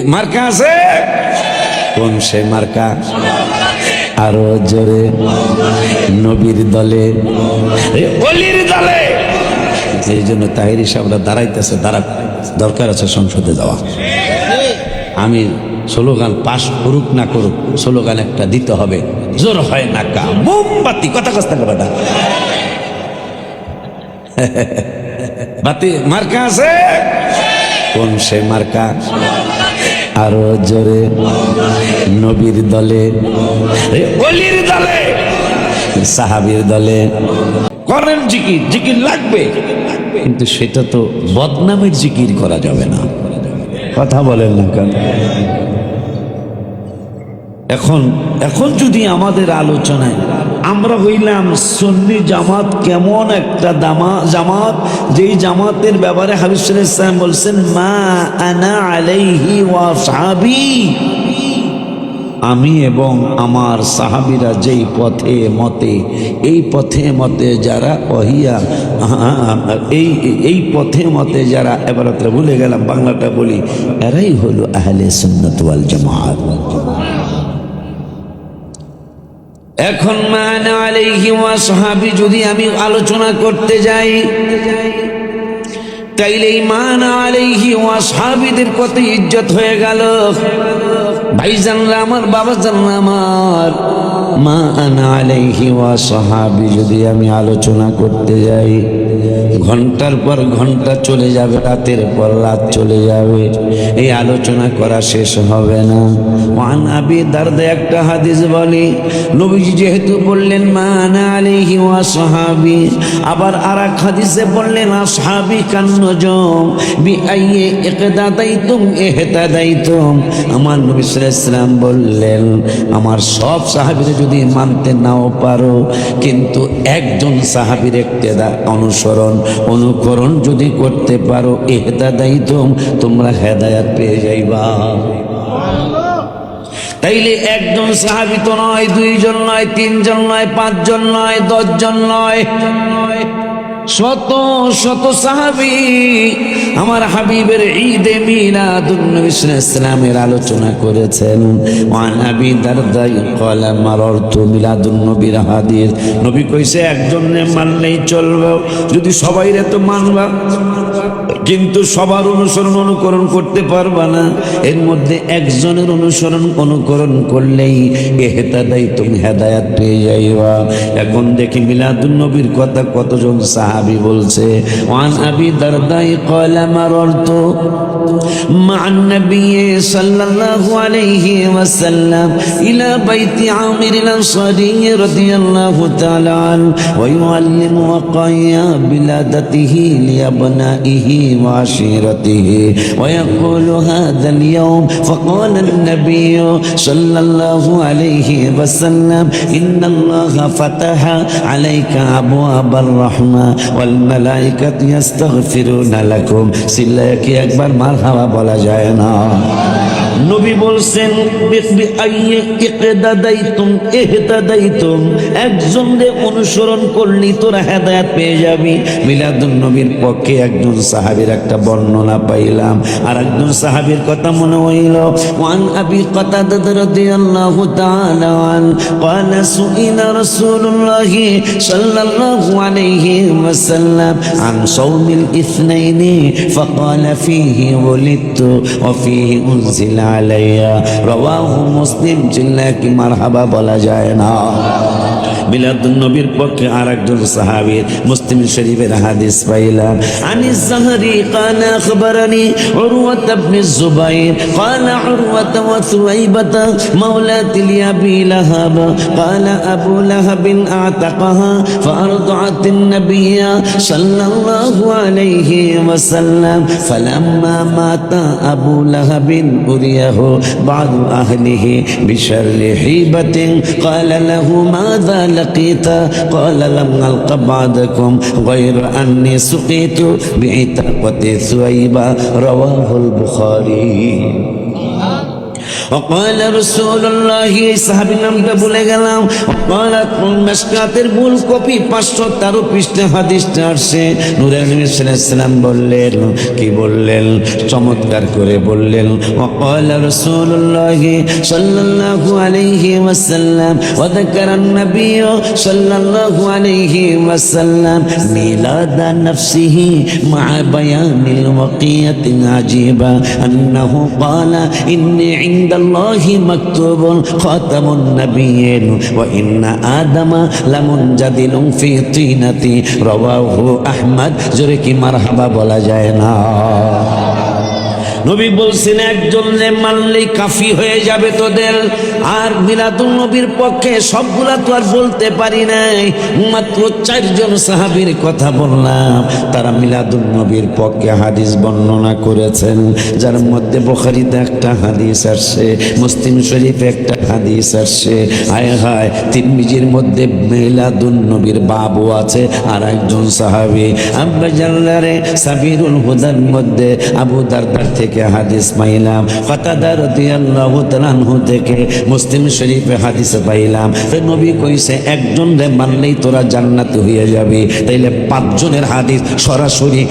মার্কা আছে? কোন সে মার্কা? আরও জোরে। নবীর দলে। অলির দলে। এই জন্য তাহিরি সাহেবরা দাঁড়াইতেছে দাঁড়া দরকার আছে সংসদে যাওয়া। আমি স্লোগান পাশ করুক না করুক, স্লোগান একটা দিতে হবে। জোর হয় না কা। মোমবাতি। কথা কস্তা কথা বাতি মার্কা আছে? কোন সে মার্কা? আরও জোরে। নবীর দলে। অলির দলে। সাহাবীর দলে। করেন জিকির জিকির লাগবে। কিন্তু সেটা তো বদনামের জিকির করা যাবে না। কথা বলেন না কেন? এখন এখন যদি আমাদের আলোচনায় আমরা হইলাম সন্নি জামাত কেমন একটা দামা জামাত? যেই জামাতের ব্যাপারে হাবিসুল ইসলাম বলছেন, মা আনা আলাইহি ওয়া সাহাবি। আমি এবং আমার সাহাবিরা যেই পথে মতে, এই পথে মতে যারা অহিয়া, এই এই পথে মতে যারা এবার ভুলে গেলাম, বাংলাটা বলি, এরাই হলো আহলে সুন্নত ওয়াল জামাত। এখন মান আলাইহি ওয়া সাহাবি, যদি আমি আলোচনা করতে যাই, তাইলে মান আলাইহি ওয়া সাহাবিদের কত ইজ্জত হয়ে গেল। ভাই জানলা আমার বাবা জানরা আমার। মা আনা আলাইহি ওয়া সাহাবি, যদি আমি আলোচনা করতে যাই, ঘণ্টার পর ঘণ্টা চলে যাবে, রাতের পর রাত চলে যাবে, এই আলোচনা করা শেষ হবে না। ওয়ান আবি দারদে একটা হাদিস বলি, নবীজি যেহেতু বললেন মা আনা আলাইহি ওয়া সাহাবি, আবার আর এক হাদিসে বললেন, আসহাবি কান্নজম, বি আইয়ে ইকদাদাইতুম ইহতাদাইতুম। আমার নবী সাল্লাল্লাহু আলাইহি বললেন, আমার সব সাহাবীরা যদি মানতে নাও পারো, কিন্তু একজন সাহাবির একটা অনুসরণ, অনুকরণ যদি করতে পারো ইহতাদাইতুম তোমরা হেদায়াত পেয়ে যাইবা। তাইলে একজন সাহাবি তো নয়, দুইজন নয়, তিনজন নয়, পাঁচজন নয়, দশজন নয়। শত শত সাহাবি আমার হাবিবের ঈদে মিলাদুন্নবী ইসলামের আলোচনা করেছেন। ওয়ান আবি দারদাই ক্বালা মাররতু মিলাদুন্নবীর হাদিস। নবী কইছে, একজনে মানলেই চলবে। যদি সবাই তো মানবা, কিন্তু সবার অনুসরণ অনুকরণ করতে পারবা না। এর মধ্যে একজনের অনুসরণ অনুকরণ করলেই এহেতাদাই তুমি হেদায়াত পেয়ে যাইবা। এখন দেখি মিলাদুন নবীর কথা কতজন সাহাবি বলছে ওয়ান আবি দারদাই কয়লা মাররত? مع النبي صلى الله عليه وسلم إلى بيت عامر الأنصاري رضي الله تعالى عنه ويعلم وقايا بلادته لأبنائه وعشيرته ويقول هذا اليوم فقال النبي صلى الله عليه وسلم إن الله فتح عليك أبواب الرحمة والملائكة يستغفرون لكم. سلاك أكبر ছাড়া বলা যায় না। নবী বলছেন একজনকে অনুসরণ করলি তোরা হেদায়াত পেয়ে যাবি মিলাদুন নবীর পক্ষে একজন সাহাবীর একটা বর্ণনা পাইলাম আর একজন সাহাবীর কথা মনে হইল ওয়ান আবি কাতাদা রাদিয়াল্লাহু তাআলা আন قال سئل رسول الله صلى الله عليه وسلم عن صوم الاثنين فقال فيه ولدت وفيه أنزل আলাইয়া। রওয়াহু মুসলিম চিল্লা কি মারহাবা বলা যায় না। মিলাদুন নবীর পক্ষে আর একজন সাহাবীর মুসলিম শরীফের হাদিস পাইলাম আনি জাহরি قال اخبرني عروة بن الزبير قال عروة وثويبة مولاة لأبي لهب قال أبو لهب أعتقها فأرضعت النبي صلى الله عليه وسلم فلما مات أبو لهب أريه بعض أهله بشر حيبة قال له ماذا لقيت قال لم ألق بعدكم غير أني سقيت بعتقة ثويبة رواه البخاري. وقال رسول الله এই সাহাবীর নামটা ভুলে গেলাম وقال মেশকাতের মূল কপি পাঁচশো তেরো পৃষ্ঠা হাদিসটা আসছে নূরের নবী সাল্লাম বললেন কি বললেন চমৎকার করে বললেন وقال رسول الله صلى الله عليه وسلم وذكر النبي صلى الله عليه وسلم ميلاد نفسه مع بيان الوقية عجيبة أنه قال إني عند ইন্দাল্লাহি মাকতুবুন খাতামুন নাবিয়িন ওয়া ইন্না আদামা লামুনজাদিলুন ফি তিনাতি, রাওয়াহু আহমদ। জোরে কি মারহাবা বলা যায় না। নবী বলছেন, একজন মানলেই কাফি হয়ে যাবে তোদের। আর মিলাদুল নবীর পক্ষে সবগুলা তো আর বলতে পারি নাই। মাত্র চারজন সাহাবীর কথা বললাম। তারা মিলাদুল নবীর পক্ষে হাদিস বর্ণনা করেছেন। যার মধ্যে বখারিতে একটা হাদিস আসছে, মুসলিম শরীফে একটা হাদিস আসছে। হায় হায়, তিরমিজির মধ্যে মিলাদুল নবীর বাবু আছে আর একজন সাহাবী। আব্বা জাল্লারে সাবিরুল হুদার মধ্যে আবু দারদার থেকে হাদিস পাইলাম। ফাতাদা রাদিয়াল্লাহু তাআলা আনহু থেকে মুসলিম শরীফে হাদিস পাইলাম। নবী কইছে, একজন রে মানলেই তোরা জান্নাত হয়ে যাবে। তাইলে পাঁচজনের হাদিস সরাসরি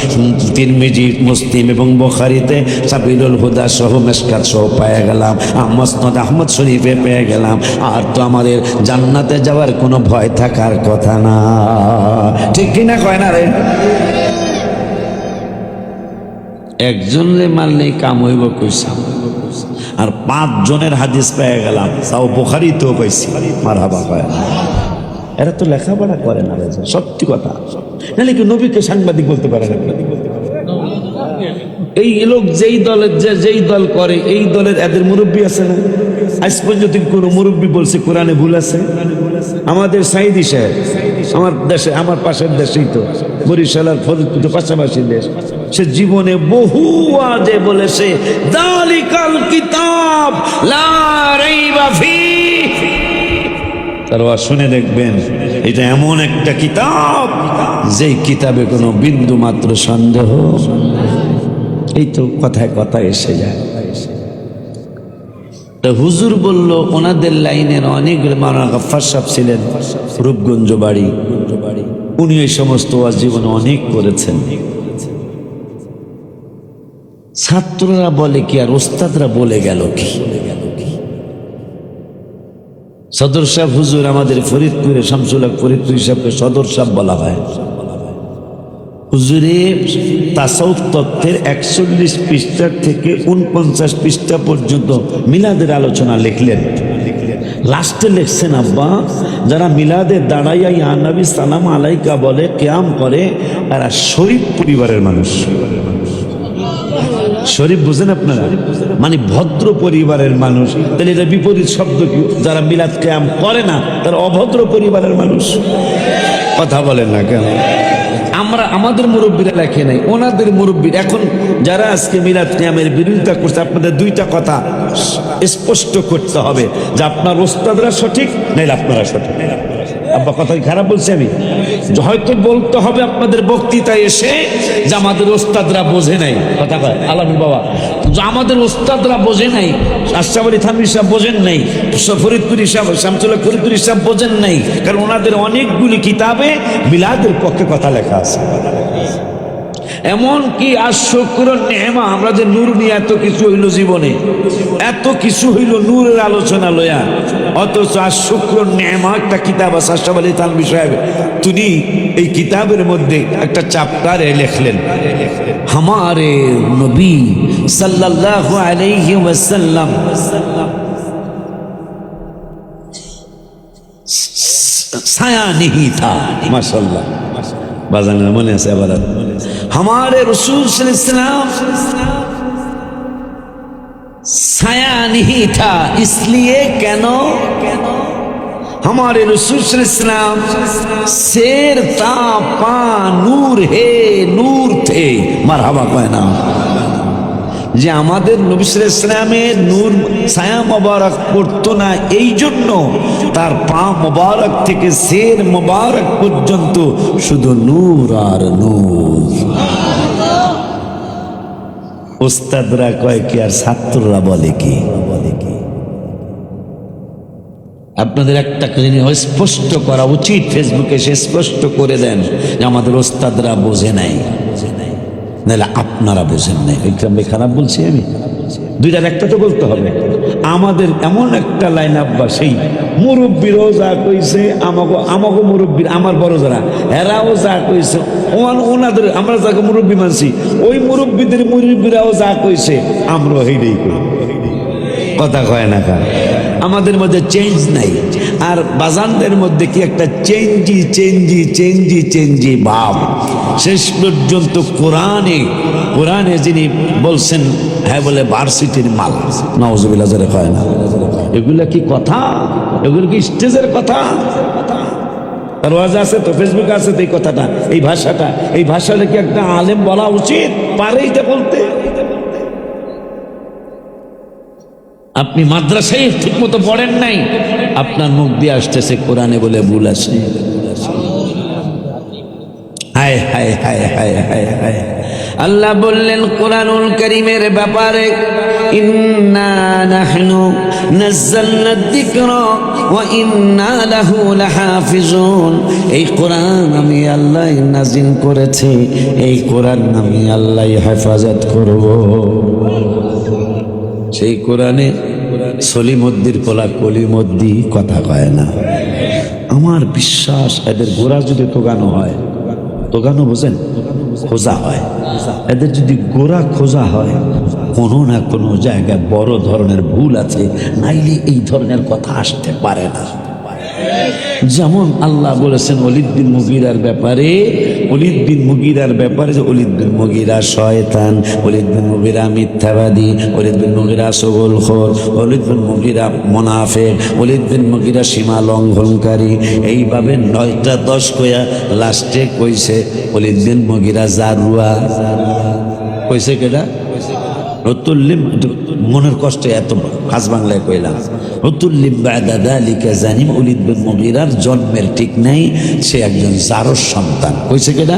তিরমিজি, মুসলিম এবং বুখারীতে সাবিরুল হুদা সহ মেশকাত সহ পেয়ে গেলাম। আহমদ আহমদ শরীফে পেয়ে গেলাম। আর তো আমাদের জান্নাতে যাওয়ার কোনো ভয় থাকার কথা না। ঠিক কিনা কয় না রে? একজনের মারলেই কাম হইব কইসাম আর পাঁচ জনের হাদিস পেয়ে গেলাম। তাও বোখারিতেও পাইছি। মার হাবা পায় এরা তো লেখাপড়া করে না সত্যি কথা। নাহলে কি নবীকে সাংবাদিক বলতে পারে না এই লোক যেই দলের যে, যেই দল করে, এই দলের এদের মুরব্বী আছে না? আজ পর্যন্ত কোন মুরব্বী বলছে কোরআনে ভুল আছে? আমাদের সাইদি সাহেব, আমার দেশে, আমার পাশের দেশেই তো বরিশাল আর ফরিদপুর পাশাপাশি দেশ। সে জীবনে বহু আজে বলেছে, দালিকাল কিতাব তার শুনে দেখবেন, এটা এমন একটা কিতাব, যেই কিতাবে কোনো বিন্দু মাত্র সন্দেহ। এই তো কথায় কথা এসে যায়। তা হুজুর বলল, ওনাদের লাইনের অনেক মারা গফার সাহেব ছিলেন, রূপগঞ্জ বাড়ি। উনি এই সমস্ত জীবনে অনেক করেছেন। ছাত্ররা বলে কি আর ওস্তাদরা বলে গেল কি? সদর সাহেব, হুজুর আমাদের ফরিদপুরে শামসুল হক ফরিদপুর সাহেবকে সদর সাহেব বলা হয়। হুজুরে, তাসাউফ তত্ত্বের একচল্লিশ পৃষ্ঠা থেকে উনপঞ্চাশ পৃষ্ঠা পর্যন্ত মিলাদের আলোচনা লিখলেন। লাস্টে লিখছেন, আব্বা, যারা মিলাদে দাঁড়াইয়া ইয়ানবী সালাম আলাইকা বলে, কেয়াম করে এরা শরীফ পরিবারের মানুষ। শরীফ বুঝেন আপনারা? মানে ভদ্র পরিবারের মানুষ। তাহলে এটা বিপরীত শব্দ কি? যারা মিলাদ কেয়াম করে না, তারা অভদ্র পরিবারের মানুষ। কথা বলেন না কেন? আমরা আমাদের মুরব্বীরা লেখে নাই, ওনাদের মুরব্বীর এখন যারা আজকে মিলাদ কিয়ামের বিরোধিতা করছে, আপনাদের দুইটা কথা স্পষ্ট করতে হবে, যে আপনার ওস্তাদরা সঠিক, নাইলে আপনারা সঠিক। আব্বা কথা খারাপ বলছি আমি? হয়তো বলতে হবে আপনাদের বক্তৃতায় এসে যে আমাদের ওস্তাদরা বোঝে নাই। কথা কয় আলামুল বাবা। আমাদের ওস্তাদরা বোঝে নাই আশরাফ আলী সাহেব বোঝেন নাই ফরিদপুরি সাহেব শামসুল্লাহ ফরিদপুরি সাহেব বোঝেন নাই, কারণ ওনাদের অনেকগুলি কিতাবে মিলাদের পক্ষে কথা লেখা আছে। এমন কি শুক্র নেহমা, আমরা যে নূর নিয়ে এত কিছু হইল জীবনে। এত কিছু হইল নূরের আলোচনা লয়া অথচ আশুক্র নেহমা একটা কিতাব আছে আশাফ আলী তানবি সাহেব, তিনি এই কিতাবের মধ্যে একটা চাপ্টারে লেখলেন, হামারে নবী সাল্লাহ আলাইহি ওয়াসাল্লাম ছায়া নিহি থা মাসাল্লাহ বাজানের মনে আছে আবার हमारे रसूल साया नहीं था, इसलिए क्यों हमारे रसूल शेर था पा नूर है, नूर थे। मरहबा कहना যে আমাদের নবিসুল ইসলামের নূর, ছায়া মোবারক পড়তো না, এই জন্য তার পা মোবারক থেকে শের মোবারক পর্যন্ত শুধু নূর আর নূর। ওস্তাদরা কয় কি আর ছাত্ররা বলে কি? বলে কি আপনাদের একটা জিনিস স্পষ্ট করা উচিত। ফেসবুকে সে স্পষ্ট করে দেন যে আমাদের ওস্তাদরা বোঝে নাই। নাহলে আপনারা বোঝেন নাই। বিক্রম ভাই খারাপ বলছি আমি? দুইটার একটা তো বলতে হবে। আমাদের এমন একটা লাইন আব্বা সেই মুরব্বীরাও যা কইছে আমাকে আমাকে মুরব্বীর, আমার বড় যারা, এরাও যা কইছে ওনাদের, আমরা যাকে মুরব্বী মানছি, ওই মুরব্বীদের মুরব্বীরাও যা কইছে, আমরাও হেইটাই করি। কথা কয় না কা আমাদের মধ্যে চেঞ্জ নাই। আর বাজানদের মধ্যে কি একটা চেঞ্জি চেঞ্জি চেঞ্জি চেঞ্জি ভাব? শেষ পর্যন্ত কোরআনে কোরআনে যিনি বলছেন হ্যাঁ বলে ভার্সিটির মাল। নওয়াজবিল্লা কয় না। এগুলা কি কথা? এগুলো কি স্টেজের কথা? আর ওয়াজ আছে তো ফেসবুকে আছে তো এই কথাটা, এই ভাষাটা। এই ভাষাটা কি একটা আলেম বলা উচিত? পারে এটা বলতে। আপনি মাদ্রাসায় ঠিক মতো পড়েন নাই। আপনার মুখ দিয়ে আসতেছে কোরআনে বলে ভুল আছে। হায় হায় হায় হায় হায় আল্লাহ বললেন, কোরআনুল করিমের ব্যাপারে এই আমি আল্লাহ করেছি, এই কোরআন আল্লাহ হেফাজত করব। সেই কোরআনে সলিমদ্দির পোলা কলিমদ্দি কথা কয় না। আমার বিশ্বাস, এদের গোড়া যদি তোগানো হয়, তোগানো বোঝেন? খোঁজা হয়। এদের যদি গোড়া খোঁজা হয়, কোনো না কোনো জায়গায় বড় ধরনের ভুল আছে, নাইলে এই ধরনের কথা আসতে পারে না। যেমন আল্লাহ বলেছেন অলিদ্দিন মুগিরার ব্যাপারে অলিদ বিন মুগিরার ব্যাপারে যে অলিদ বিন মুগিরা শয়তান অলিদ বিন মুগিরা মিথ্যাবাদী অলিদ বিন মুগিরা সবল খোর অলিদ বিন মুগিরা মোনাফে অলিদ বিন মুগিরা সীমা লঙ্ঘনকারী। এইভাবে নয়টা দশ কয়া লাস্টে কইছে অলিদ বিন মুগিরা জারুয়া। কইছে কেটা রতুল্লিম মনের কষ্ট এত হাজ বাংলায় কইলাম। রতুল্লিম দাদা লিখে জানিম উলিদ বিন মুগিরার জন্মের ঠিক নাই, সে একজন জারস সন্তান। কইছে কেটা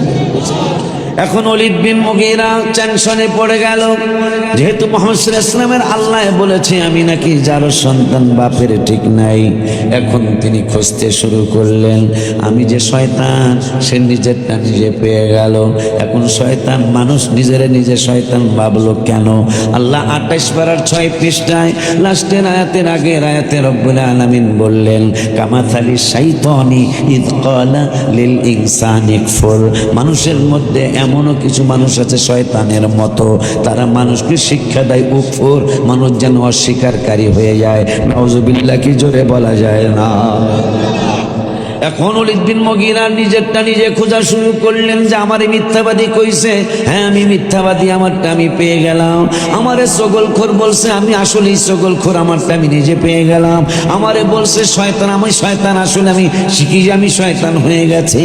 এখন অলিদ বিন মুগিরা টেনশনে পড়ে গেল। যেহেতু মোহাম্মদ ইসলামের আল্লাহ বলেছে, আমি নাকি যার সন্তান বাপের ঠিক নাই। এখন তিনি খুঁজতে শুরু করলেন, আমি যে শয়তান, সে নিজেরটা নিজে পেয়ে গেল। এখন শয়তান মানুষ নিজের নিজে শয়তান ভাবলো কেন? আল্লাহ আঠাইশ পারার ছয় পৃষ্ঠায় লাস্টের আয়াতের আগে আয়াতে রব্বুল আলামিন বললেন, কামাথালি সাইতনি ইদ কলা লিল ইনসানি মানুষের মধ্যে এমনও কিছু মানুষ আছে শয়তানের মতো। তারা মানুষকে শিক্ষা দেয় উপর মানুষ যেন অস্বীকারী হয়ে যায়। নজবিল্লা কি জোরে বলা যায় না। এখন অলিদ বিন মগিরা নিজেরটা নিজে খোঁজা শুরু করলেন যে আমারে মিথ্যাবাদী কইছে। হ্যাঁ আমি মিথ্যাবাদী, আমারটা আমি পেয়ে গেলাম। আমারে সগলখোর বলছে, আমি আসলে আসলেই সগলখোর আমারটা আমি নিজে পেয়ে গেলাম। আমারে বলছে, শয়তান, আমি শয়তান, আসলে আমি শিখি যে আমি শয়তান হয়ে গেছি।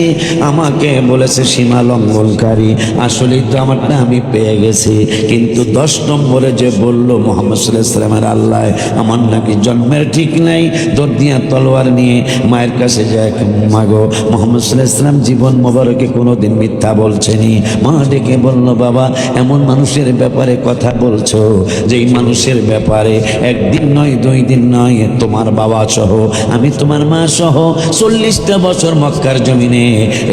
আমাকে বলেছে, সীমা লঙ্ঘনকারী, আসলেই তো আমারটা আমি পেয়ে গেছি। কিন্তু দশ নম্বরে যে বলল, মোহাম্মদ সাল্লামের আল্লাহ, আমার নাকি জন্মের ঠিক নাই, দর্দিয়া তলোয়ার নিয়ে মায়ের কাছে যায় মাগো, মোহাম্মদ ইসলাম জীবন মোবারকে কোনোদিন মিথ্যা বলছেনি। মা ডেকে বলল, বাবা, এমন মানুষের ব্যাপারে কথা বলছো, যেই মানুষের ব্যাপারে একদিন নয়, দুই দিন নয়, তোমার বাবা সহ, আমি তোমার মা সহ চল্লিশটা বছর মক্কার জমিনে,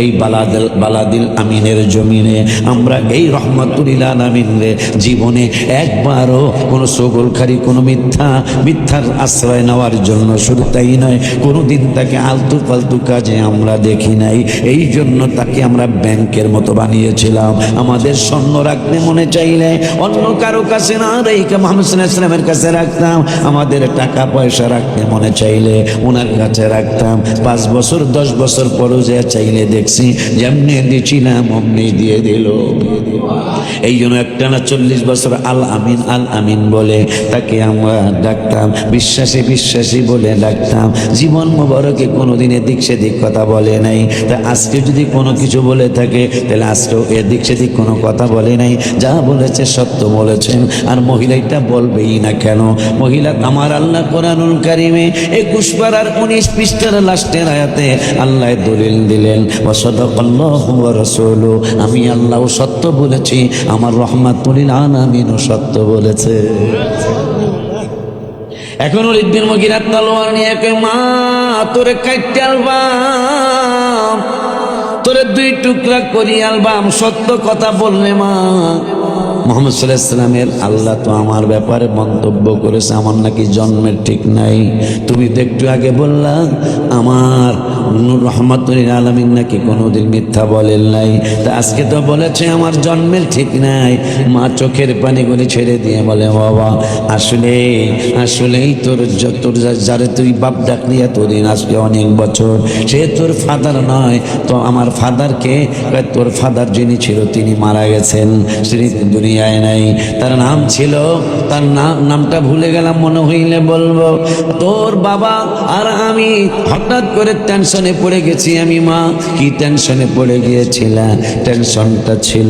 এই বালাদিল বালাদিল আমিনের জমিনে, আমরা এই রহমতুল্লাহ আমিন রে জীবনে একবারও কোনো সগলখারি, কোনো মিথ্যা, মিথ্যার আশ্রয় নেওয়ার জন্য শুধু তাই নয়, কোনোদিন তাকে আলতু ফালতু কাজে আমরা দেখি নাই। এই জন্য তাকে আমরা ব্যাংকের মতো বানিয়েছিলাম। আমাদের স্বর্ণ রাখতে মনে চাইলে অন্য কারও কাছে না রেখে মোহাম্মদ সাল্লাহ ইসলামের কাছে রাখতাম। আমাদের টাকা পয়সা রাখতে মনে চাইলে ওনার কাছে রাখতাম। পাঁচ বছর, দশ বছর পরও যে চাইলে দেখছি, যেমনি দিয়েছিলাম অমনি দিয়ে দিল। এই জন্য একটা না চল্লিশ বছর আল আমিন আল আমিন বলে তাকে আমরা ডাকতাম। বিশ্বাসী বিশ্বাসী বলে ডাকতাম। জীবন মোবারকে কোনোদিন এদিক সেদিক কথা বলে নাই। তা আজকে যদি কোনো কিছু বলে থাকে, তাহলে আজকেও এদিক সেদিক কোনো কথা বলে নাই। যা বলেছে সত্য বলেছেন। আর মহিলা এটা বলবেই না কেন? মহিলা আমার আল্লাহ কোরআনুল কারিমে একুশ পাড়ার উনিশ পৃষ্ঠার লাস্টের আয়াতে আল্লাহ দলিল দিলেন আমি আল্লাহ সত্য বলেছি, আমার রহমাতুলিল আলামিনও সত্য বলেছে। এখন অলিদ বিন মগিরা তলোয়ার নিয়ে মা তোরে কাটতে আলবাম তোরে দুই টুকরা করি আলবাম সত্য কথা বললে মা। মোহাম্মদ সাল্লাহ আল্লাহ তো আমার ব্যাপারে মন্তব্য করেছে, আমার নাকি জন্মের ঠিক নাই। তুমি তো একটু আগে বললা, আমার রহমতুল আলমিন নাকি কোনোদিন মিথ্যা বলেন নাই। তা আজকে তো বলেছে, আমার জন্মের ঠিক নাই। মা চোখের পানি করে ছেড়ে দিয়ে বলে, বাবা, আসলে, আসলেই তোর তোর যারে তুই বাপ ডাকলি এতদিন, আজকে অনেক বছর, সে তোর ফাদার নয়। তো আমার ফাদারকে, তোর ফাদার যিনি ছিল, তিনি মারা গেছেন। তিনি দুনিয়ায় নাই। তার নাম ছিল, তার নাম, নামটা ভুলে গেলাম, মনে হইলে বলব, তোর বাবা আর আমি হঠাৎ করে টেনশনে পড়ে গেছি আমি, মা। কি টেনশনে পড়ে গিয়েছিলাম টেনশনটা ছিল,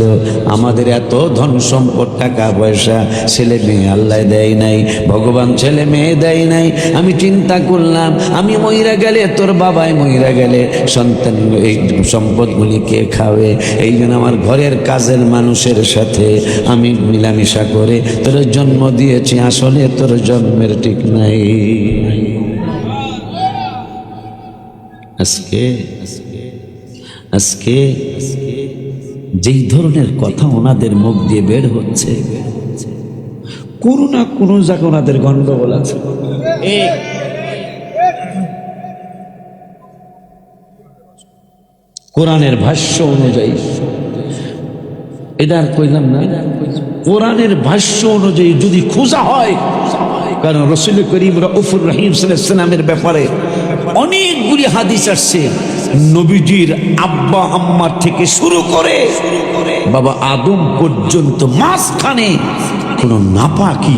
আমাদের এত ধন সম্পদ, টাকা, পয়সা, ছেলে মেয়ে আল্লাহ দেয় নাই, ভগবান ছেলে মেয়ে দেয় নাই। আমি চিন্তা করলাম, আমি মহিরা গেলে, তোর বাবাই মহিরা গেলে, সন্তান, এই সম্পদগুলি কে খাবে? এই জন্য আমার ঘরের কাজের মানুষের সাথে আমি মিলামিশা করে তোর জন্ম দিয়েছি, আসলে তোর জন্মের ঠিক নাই। আজকে আজকে, যেই ধরনের কথা ওনাদের মুখ দিয়ে বের হচ্ছে, কোনো না কোনো জায়গায় ওনাদের গন্ডগোল আছে। কোরআনের ভাষ্য অনুযায়ী, এটা আর কইলাম না। কোরআনের ভাষ্য অনুযায়ী যদি খোঁজা হয়, কারণ রসুল করিম রফুর রহিম সালামের ব্যাপারে অনেকগুলি হাদিস আসছে। নবীজির আব্বা, আম্মার থেকে শুরু করে বাবা আদম পর্যন্ত মাঝখানে কোনো নাপাকি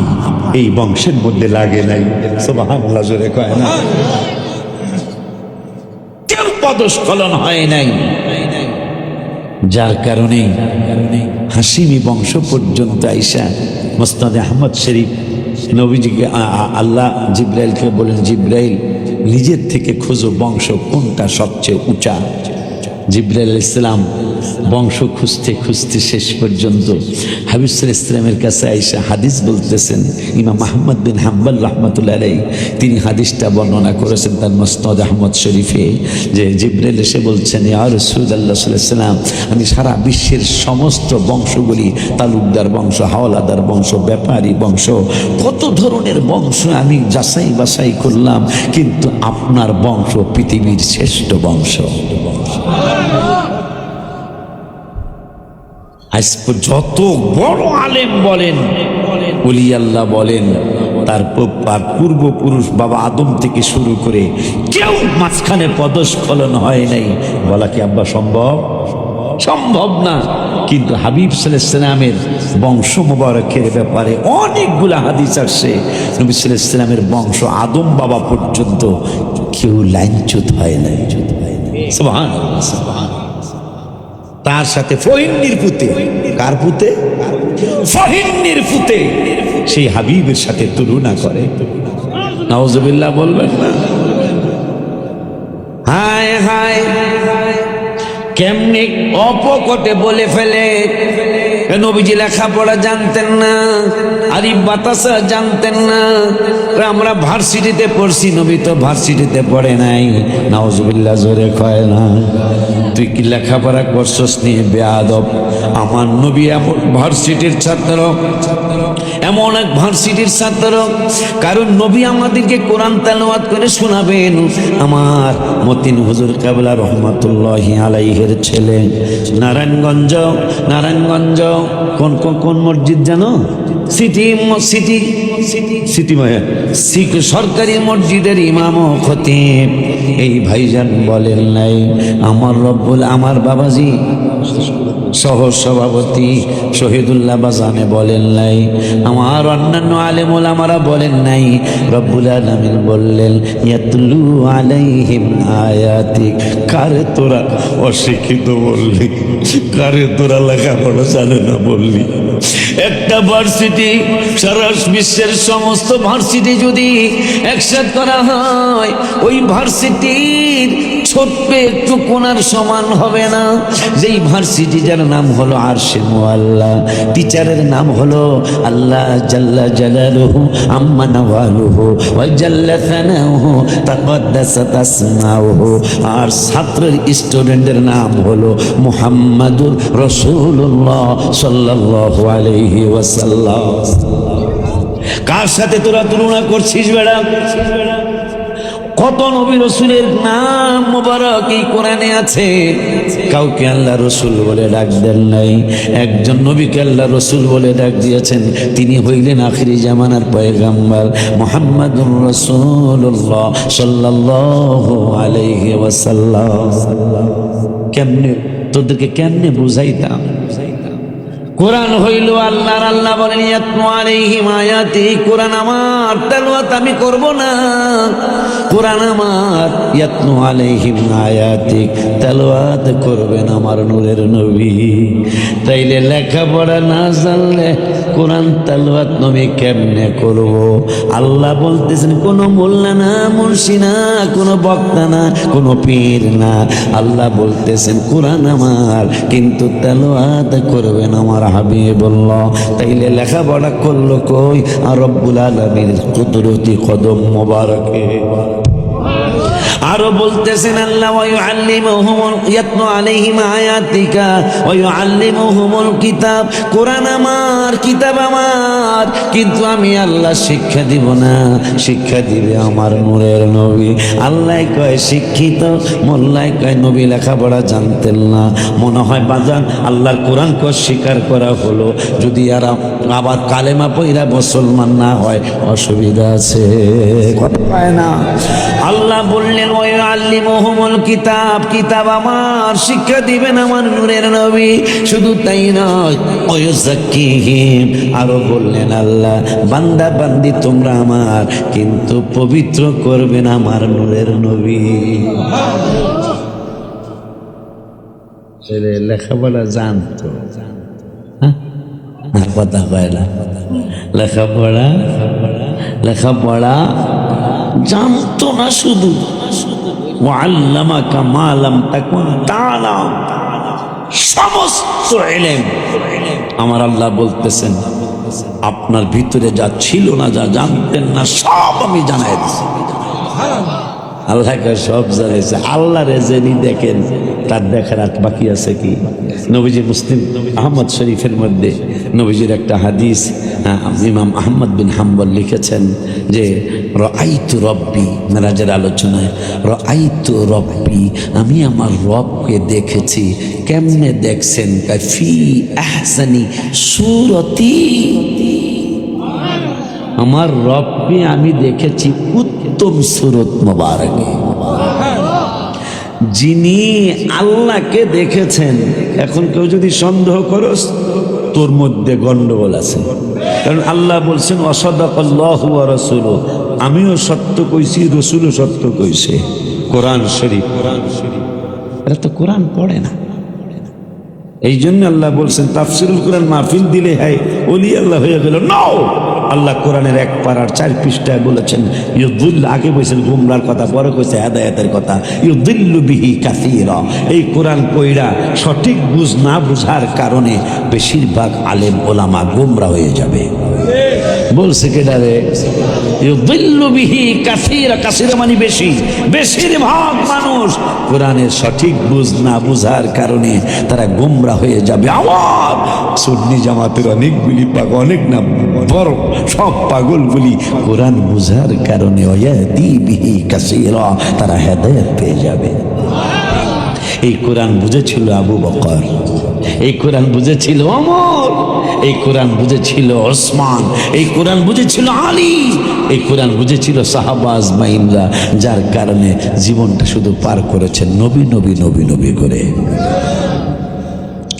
এই বংশের মধ্যে লাগে নাই। সুবহানাল্লাহ, জোরে কয় না। কেউ পদস্খলন হয় নাই। যার কারণে হাসিমি বংশ পর্যন্ত আইসা মোস্তাদ আহমদ শরীফ নবীজিকে আল্লাহ জিব্রাইলকে বলেন জিব্রাইল, নিজের থেকে খোঁজো বংশ কোনটা সবচেয়ে উঁচা? জিব্রাইল ইসলাম বংশ খুঁজতে খুঁজতে শেষ পর্যন্ত হাবিসুল ইসলামের কাছে আইসা হাদিস বলতেছেন, ইমাম আহমদ বিন হাম্বাল রহমতুল্লাহ আলাই তিনি হাদিসটা বর্ণনা করেছেন তার মস্তদ আহমদ শরীফে যে জিব্রাইল এসে বলছেন আর আল্লাহ সাল্লাম, আমি সারা বিশ্বের সমস্ত বংশগুলি তালুকদার বংশ, হাওলাদার বংশ, ব্যাপারী বংশ, কত ধরনের বংশ আমি যাচাই বাছাই করলাম, কিন্তু আপনার বংশ পৃথিবীর শ্রেষ্ঠ বংশ। আজ যত বড় আলেম বলেন আল্লাহ বলেন তার পূর্বপুরুষ বাবা আদম থেকে শুরু করে কেউ মাঝখানে পদস্খলন হয় নাই। বলা কি আব্বা সম্ভব? সম্ভব না। কিন্তু হাবিব সালামের বংশ মোবারকের ব্যাপারে অনেকগুলা হাদিস আসছে। নবী সালামের বংশ আদম বাবা পর্যন্ত কেউ লাইনচ্যুত হয় নাই। সুবহানাল্লাহ, সুবহানাল্লাহ। তার সাথে ফহিন্নির পুতে। কার পুতে? ফহিন্নির পুতে। সেই হাবিবের সাথে তুলনা করে। নওয়াজবিল্লাহ বলবেন? না হায় হায়। কেমনি অপকটে বলে ফেলে। নবীজি লেখাপড়া জানতেন না, আরিফ বাতাসা জানতেন না। আমরা ভার্সিটিতে পড়ছি, নবী তো ভার্সিটিতে পড়ে নাই। নওয়াজবিল্লা জোরে কয় না। তুই কি লেখাপড়া করছস নিয়ে বেয়াদব। আমার নবী এমন ভার্সিটির ছাত্র ছাত্র এমন এক ভার্সিটির ছাত্র কারণ নবী আমাদেরকে কোরআন তেলাওয়াত করে শোনাবেন আমার মতিন হুজুর কাবলা রহমতুল্লাহ আলাইহের ছেলে। নারায়ণগঞ্জ নারায়ণগঞ্জ, কোন কোন মসজিদ জানো? সিটি সিটি সিটি সরকারি মসজিদের ইমাম খতিব। এই ভাইজান বলেন নাই, আমার রব্বুল, আমার বাবাজি। সহ সভাপতি শহীদুল্লাহ বাজানে বলেন নাই। আমার অন্যান্য আলেমুল, আমারা বলেন নাই। রব্বুল আলমিন বললেন, ইয়াতলু আলাইহিম আয়াতি। কারে তোরা? অশিক্ষিত বললি। কারে তোরা লেখাপড়া জানে না বললি? একটা ভার্সিটি, সারা বিশ্বের সমস্ত ভার্সিটি যদি একসাথ করা হয়, ওই ভার্সিটির ছোট্ট একটু কোনার সমান হবে না। যেই ভার্সিটিটার নাম হলো আরশে মোয়াল্লা টিচারের নাম হলো আল্লাহ জাল্লা জালালুহু, আম্মা নওয়ালুহু, ওয়া জাল্লা সানাউহু তাকদ্দাসাত আসমাউহু আর ছাত্রের স্টুডেন্টের নাম হলো মুহাম্মাদুর রাসূলুল্লাহ সাল্লাল্লাহু আলাইহি ওয়াসাল্লাম। কার সাথে তোরা তুলনা করছিস বেড়া? কত নবী রসুলের নাম মোবারক এই কোরআনে আছে? কাউকে আল্লাহ রসুল বলে ডাক দেন নাই। একজন নবীকে আল্লাহ রসুল বলে ডাক দিয়েছেন। তিনি হইলেন আখিরি জামানার পয়গাম্বার মোহাম্মদুর রসুল্লাহ সাল্লাহ আলাইহি ওয়াসাল্লাম। কেমনে? তোদেরকে কেমনে বুঝাইতাম? কোরআন হইল আল্লাহর আল্লাহ বলেন, ইয়াতলু আলাইহিম আয়াতি কোরআন আমার তেলাওয়াত আমি করব না। কোরআন আমার ইয়াতলু আলাইহিম আয়াতি, তেলাওয়াত করবেন আমার নূরের নবী। তাইলে লেখাপড়া না জানলে কোরআন তেলাওয়াত নবী কেমনে করব? আল্লাহ বলতেছেন, কোনো মোল্লা না, মুন্সি না, কোনো বক্তা না, কোনো পীর না। আল্লাহ বলতেছেন, কোরআন আমার, কিন্তু তেলাওয়াত করবেন আমার হাবিবুল্ল তাইলে লেখাপড়া করল কই? আর রব্বুল আলমীর কুদরতি কদম মোবারকে। আরও বলতেছেন, আল্লাহ ইয়াতলু আলাইহিম আয়াতিকা ওয়ায়ুআল্লিমুহুমুল কিতাব, কোরআন আমার, কিতাব আমার, কিন্তু আমি আল্লাহ শিক্ষা দিব না, শিক্ষা দিবে আমার নূরের নবী। আল্লাহ কয়, শিক্ষিত? মোল্লাই কয়, নবী লেখাপড়া জানতেন না। মনে হয়, বাজান, আল্লাহর কোরআন কয় স্বীকার করা হলো। যদি আর আবার কালেমা পইরা মুসলমান না হয়, অসুবিধা আছে। না। আল্লাহ বললেন ওই আল্লিমহুমুল কিতাব কিতাব আমার শিক্ষা দিবেন আমার নূরের নবী। শুধু তাই নয় আরও বললেন, আল্লাহ, বান্দা, বান্দি তোমরা আমার, কিন্তু পবিত্র করবেন আমার নূরের নবী। লেখাপড়া জানতো। হ্যাঁ? আর কথা কয় না। লেখাপড়া লেখাপড়া জানতো না শুধু। আমার আল্লাহ বলতেছেন, আপনার ভিতরে যা ছিল না, যা জানতেন না, সব আমি জানাই আল্লাহকে সব জানাইছে আল্লাহ রেজেনি দেখেন, তার দেখার বাকি আছে কি? নবীজি মুসলিম, আহমদ শরীফের মধ্যে নবীজির একটা হাদিস আহ, ইমাম আহমদ বিন হাম্বল লিখেছেন যে রাইতু রব্বি মেরাজের আলোচনায় রাইতু রব্বি আমি আমার রবকে দেখেছি কেমনে দেখছেন? ফি সুরতি আমার রবকে আমি দেখেছি উত্তম সুরত মোবারকে। যিনি আল্লাহকে দেখেছেন এখন কেউ যদি সন্দেহ করস তোর মধ্যে গন্ডগোল আছে। কারণ আল্লাহ বলছেন, অসদাকল্লাহ রসুল আমিও সত্য কইছি, রসুলও সত্য কইছে। কোরআন শরীফ। কোরআন শরীফ এরা তো কোরআন পড়ে না। এই জন্য আল্লাহ বলছেন, তাফসিরুল কোরআন মাহফিল দিলে হ্যাঁ অলি আল্লাহ হয়ে গেল। নাও! আল্লাহ কোরআনের এক পাড়ার চার পৃষ্ঠায় বলেছেন ইউদ্দুল আগে বলছেন গুমরার কথা, পরে কইছে, হেদায়তের কথা। ইউদ্দিল্লু বিহি কাসিরা। এই কোরআন কইরা সঠিক বুঝ না বুঝার কারণে বেশিরভাগ আলেম ওলামা গুমরা হয়ে যাবে। বলছে কেডারে বিহি কাসিরা কাসিরা মানে বেশি বেশিরভাগ মানুষ কোরআনের সঠিক বুঝ না বুঝার কারণে তারা গোমরা হয়ে যাবে। আবার সুন্নি জামাতের অনেকগুলি পাগল, অনেক না বড়, সব পাগলগুলি কোরআন বুঝার কারণে বিহি কাসিরা, তারা হেদায়ত পেয়ে যাবে। এই কোরআন বুঝেছিল আবু বকর। এই কোরআন বুঝেছিল অমর, এই কোরআন বুঝেছিল ওসমান, এই কোরআন বুঝেছিল আলী, এই কোরআন বুঝেছিল সাহাবাজ মাইনরা যার কারণে জীবনটা শুধু পার করেছেন নবী নবী নবী নবী করে।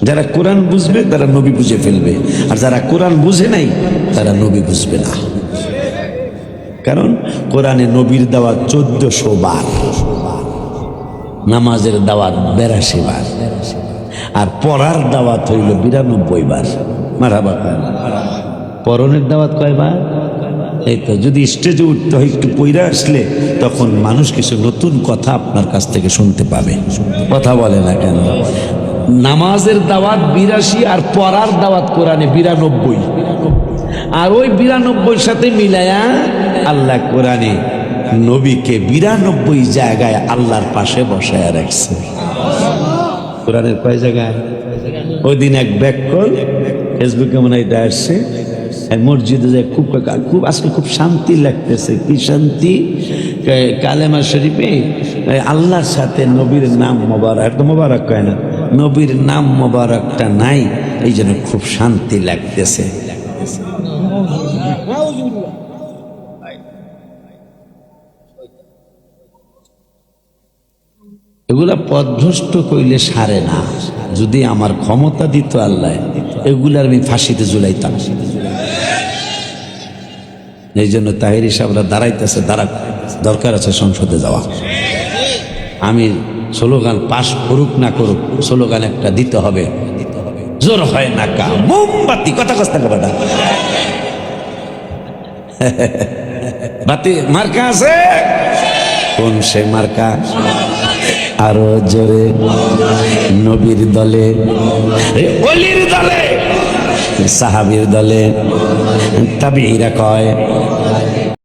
যারা কোরআন বুঝবে, তারা নবী বুঝে ফেলবে। আর যারা কোরআন বুঝে নাই, তারা নবী বুঝবে না। কারণ কোরআনে নবীর দেওয়া চোদ্দশো বার, নামাজের দাওয়াত বেরাশি বার। আর পড়ার দাওয়াত হইল বিরানব্বই বার। মারাবা পরনের দাওয়াত কয়বার এই তো, যদি স্টেজে উঠতে হয়, একটু পইরা আসলে, তখন মানুষ কিছু নতুন কথা আপনার কাছ থেকে শুনতে পাবে। কথা বলে না কেন? নামাজের দাওয়াত বিরাশি আর পড়ার দাওয়াত কোরআনে বিরানব্বই। আর ওই বিরানব্বই সাথে মিলায়া আল্লাহ কোরআনে নবীকে বিরানব্বই জায়গায় আল্লাহর পাশে বসায় রাখছে। কোরআনের কয় জায়গায়? ওই দিন এক ব্যাক কল ফেসবুকে মনে হয় এটা আসছে মসজিদে যায় খুব খুব আজকে খুব শান্তি লাগতেছে, কি শান্তি? কালেমা শরীফে আল্লাহর সাথে নবীর নাম মোবারক একদম মোবারক কয় না? নবীর নাম মোবারকটা নাই এই জন্য খুব শান্তি লাগতেছে। এগুলা পদভ্রষ্ট কইলে সারে না। যদি আমার ক্ষমতা দিত আল্লাহ, এগুলার আমি ফাঁসিতে ঝুলাইতাম। এই জন্য তাহিরি সাহেবরা দাঁড়াইতেছে, দাঁড়া, দরকার আছে সংসদে যাওয়া। আমি স্লোগান পাশ করুক না করুক, স্লোগান একটা দিতে হবে। জোর হয় না কা, মোমবাতি, কথা কস্তা কথা বাতি, মার্কা আছে? কোন সে মার্কা? আরও জোরে। নবীর দলে। অলির দলে। সাহাবির দলে। তাবিরা কয়